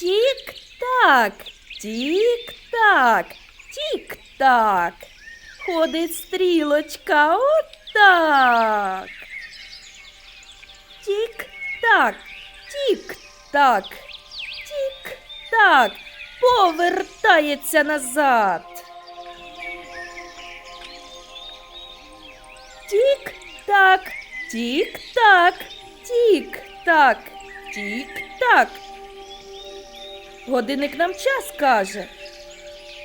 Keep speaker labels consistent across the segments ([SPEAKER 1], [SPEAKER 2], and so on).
[SPEAKER 1] Тік-так, тік-так, тік-так. Ходить стрілочка отак. Тік-так, тік-так, тік-так. Повертається назад. Тік-так, тік-так, тік-так, тік-так. Годинник нам час каже.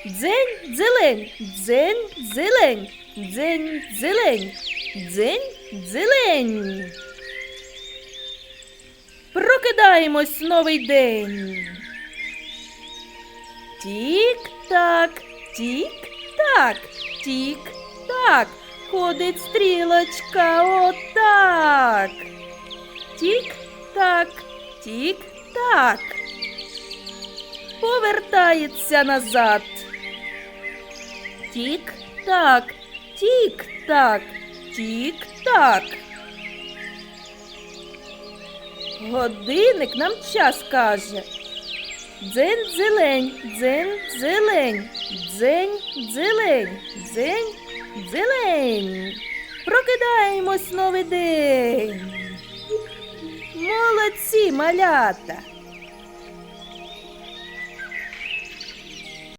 [SPEAKER 1] Дзень, зелень, дзень, зелень, дзень, зелень, дзень, зелень. Прокидаємось новий день. Тік-так, тік-так, тік-так. Ходить стрілочка отак. Тік-так, тік-так. Повертається назад. Тік-так, тік-так, тік-так. Годинник нам час каже. Дзень зелень, дзень зелень, дзень зелень, дзень зелень. Прокидаємось новий день. Молодці, малята!